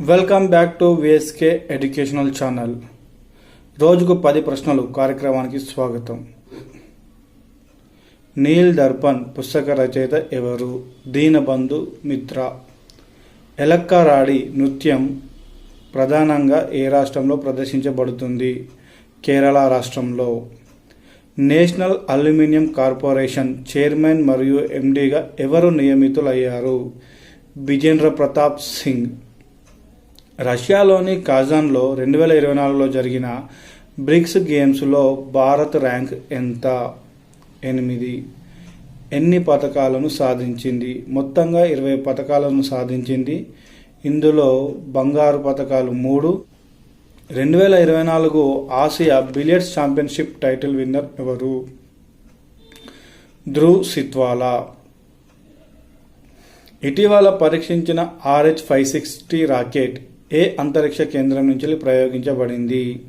Welcome back to VSK educational channel రోజుకు పది ప్రశ్నలు కార్యక్రమానికి స్వాగతం. నీల్ దర్పణ్ పుస్తక రచయిత ఎవరు? దీనబంధు మిత్ర. ఎలక్కారాడి నృత్యం ప్రధానంగా ఏ రాష్ట్రంలో ప్రదర్శించబడుతుంది? కేరళ రాష్ట్రంలో. నేషనల్ అల్యూమినియం కార్పొరేషన్ చైర్మన్ మరియు ఎండీగా ఎవరు నియమితులయ్యారు? బిజేంద్ర ప్రతాప్ సింగ్. రష్యాలోని కాజాన్లో రెండు వేల ఇరవై నాలుగులో జరిగిన బ్రిక్స్ గేమ్స్లో భారత్ ర్యాంక్ ఎంత? ఎనిమిది. ఎన్ని పథకాలను సాధించింది? మొత్తంగా ఇరవై పథకాలను సాధించింది. ఇందులో బంగారు పథకాలు మూడు. రెండు వేల ఇరవై నాలుగు Asia billiards championship title winner ఎవరు? ధ్రువ్ సిత్వాలా. ఇటీవల పరీక్షించిన ఆర్హెచ్ ఫైవ్ సిక్స్టీ రాకెట్ ఏ అంతరిక్ష కేంద్రం నుంచి ప్రయోగించబడింది?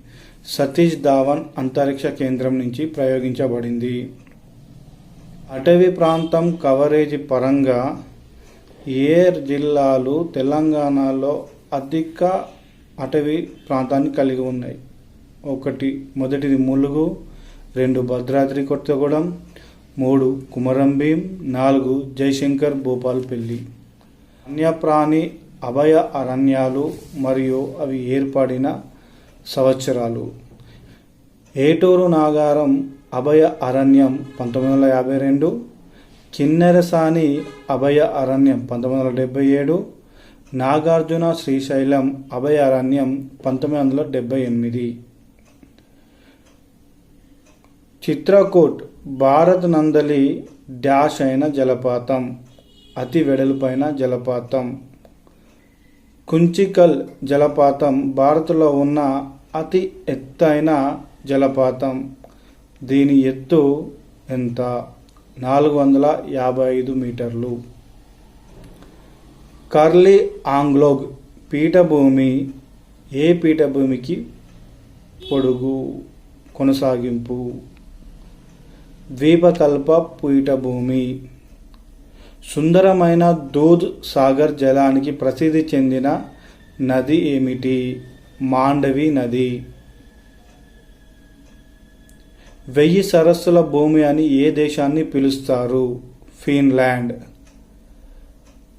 సతీష్ ధావన్ అంతరిక్ష కేంద్రం నుంచి ప్రయోగించబడింది. అటవీ ప్రాంతం కవరేజ్ పరంగా ఏ జిల్లాలు తెలంగాణలో అధిక అటవీ ప్రాంతాన్ని కలిగి ఉన్నాయి. ఒకటి మొదటిది ములుగు రెండు భద్రాద్రి కొత్తగూడెం మూడు కుమరంభీం నాలుగు జయశంకర్ భూపాల్పల్లి. వన్యప్రాణి అభయ అరణ్యాలు మరియు అవి ఏర్పడిన సంవత్సరాలు. ఏటూరు నాగారం అభయ అరణ్యం పంతొమ్మిది వందల యాభై రెండు కిన్నెరసాని అభయ అరణ్యం పంతొమ్మిది వందల డెబ్బై ఏడు నాగార్జున శ్రీశైలం అభయ అరణ్యం పంతొమ్మిది వందల డెబ్బై ఎనిమిది. చిత్రకూట్ భారత్ నందలి డాష్ అయిన జలపాతం అతి వెడల్పైన జలపాతం. కుంచికల్ జలపాతం భారత్లో ఉన్న అతి ఎత్తైన జలపాతం. దీని ఎత్తు ఎంత? నాలుగు వందల యాభై ఐదు మీటర్లు. కర్లీ ఆంగ్లోగ్ పీఠభూమి ఏ పీఠభూమికి పొడుగు? కొనసాగింపు. ద్వీపకల్ప పీఠభూమి. సుందరమైన దూద్ సాగర్ జలానికి ప్రసిద్ధి చెందిన నది ఏమిటి? మాండవి నది. వెయ్యి సరస్సుల భూమి అని ఏ దేశాన్ని పిలుస్తారు? ఫిన్లాండ్.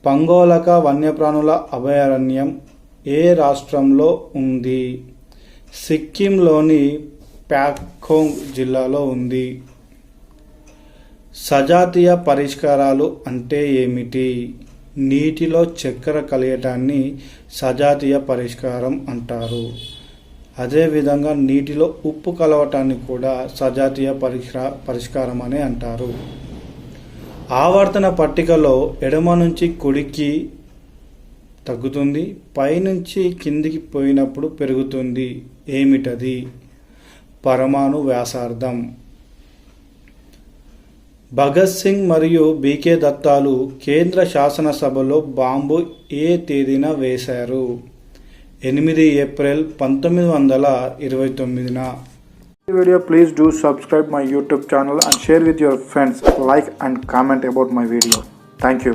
పంగోలక వన్యప్రాణుల అభయారణ్యం ఏ రాష్ట్రంలో ఉంది? సిక్కింలోని ప్యాక్ఖోంగ్ జిల్లాలో ఉంది. సజాతీయ పరిష్కారాలు అంటే ఏమిటి? నీటిలో చక్కెర కలియటాన్ని సజాతీయ పరిష్కారం అంటారు. అదేవిధంగా నీటిలో ఉప్పు కలవటాన్ని కూడా సజాతీయ పరిష్కా పరిష్కారం అని అంటారు. ఆవర్తన పట్టికలో ఎడమ నుంచి కుడికి తగ్గుతుంది పైనుంచి కిందికి పోయినప్పుడు పెరుగుతుంది. ఏమిటది? పరమాణు వ్యాసార్థం. భగత్ సింగ్ మరియు బీకే దత్తాలు కేంద్ర శాసనసభలో బాంబు ఏ తేదీన వేశారు? ఎనిమిది ఏప్రిల్ పంతొమ్మిది వందల ఇరవై తొమ్మిదిన. ఈ video please do subscribe my YouTube channel and share with your friends. Like and comment about my video. Thank you.